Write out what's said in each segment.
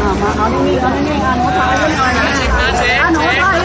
อ่ามาเอานี่เอานี่อะหนูถ่ายให้หน่อยนะอะหนูถ่าย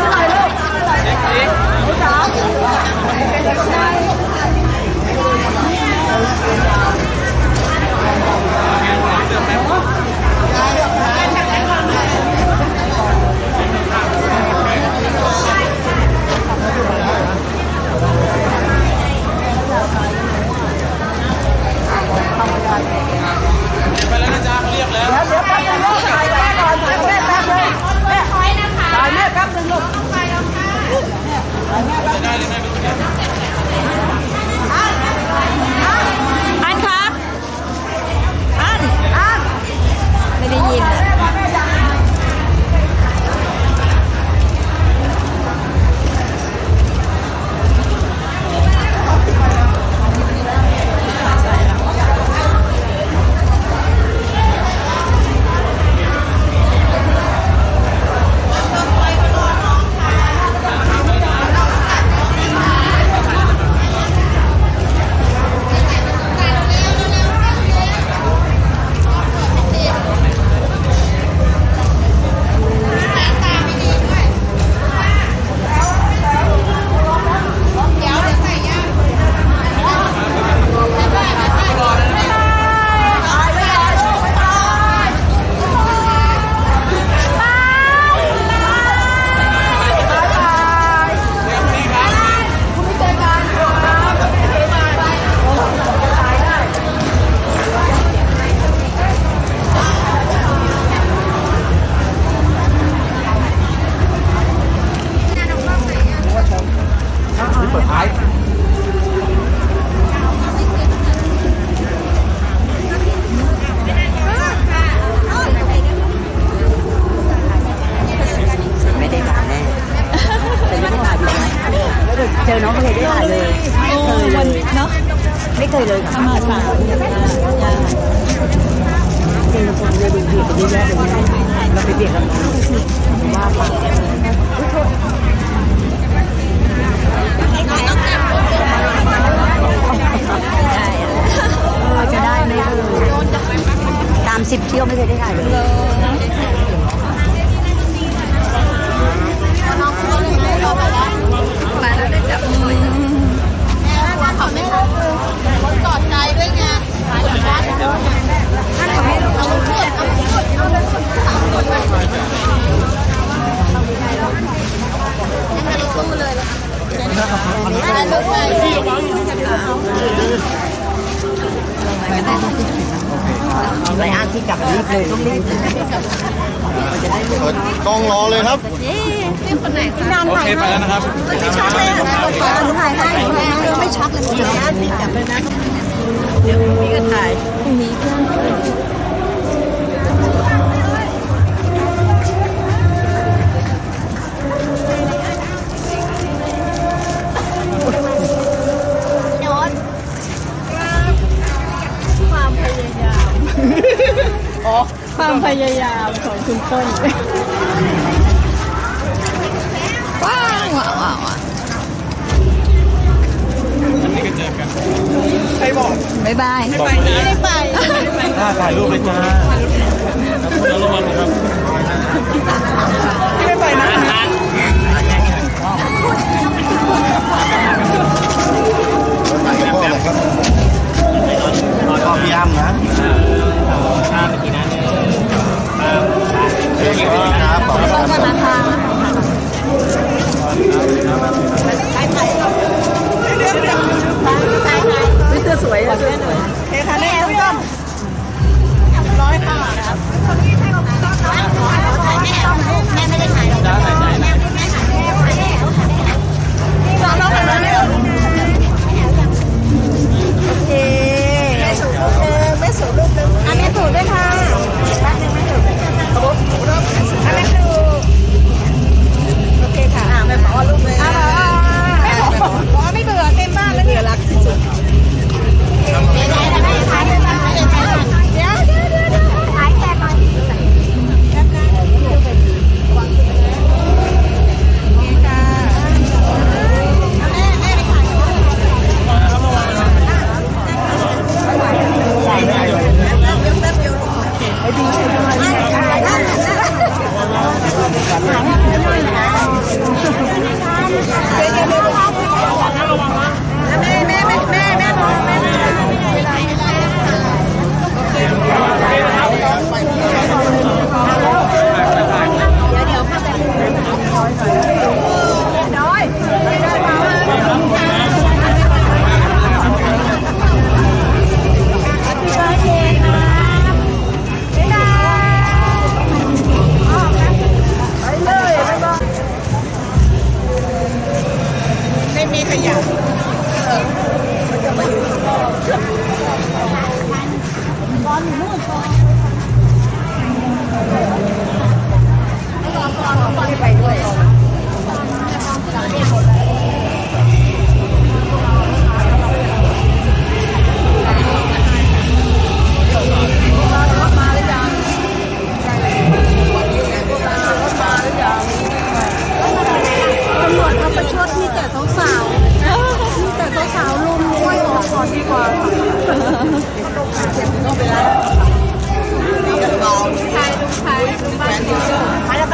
ไม่เคยเลยค่ะมาสามยาเจอคนเลยดูเบียดไปเยอะแยะเลยนะเราไปเบียดกันว่าไปเออจะได้ไหมเออตามสิบเที่ยวไม่เคยได้ถ่ายเลย อ้างที่กลับรีบเลยต้องรีบเปิดกล้องรอเลยครับโอเคไปแล้วนะครับช็อตเลยนะหนูถ่ายให้ไม่ช็อตเลยเดี๋ยวที่กลับเลยนะ ความพยายามของคุณต้นว้าวว้าวว้าวอันนี้ก็เจอกันใครบอกบายบายบอกเลยไม่ไปถ้าถ่ายรูปเลยจ้าแล้วระวังนะครับ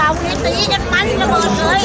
าวนี้ตีกันมันระเบิดเลย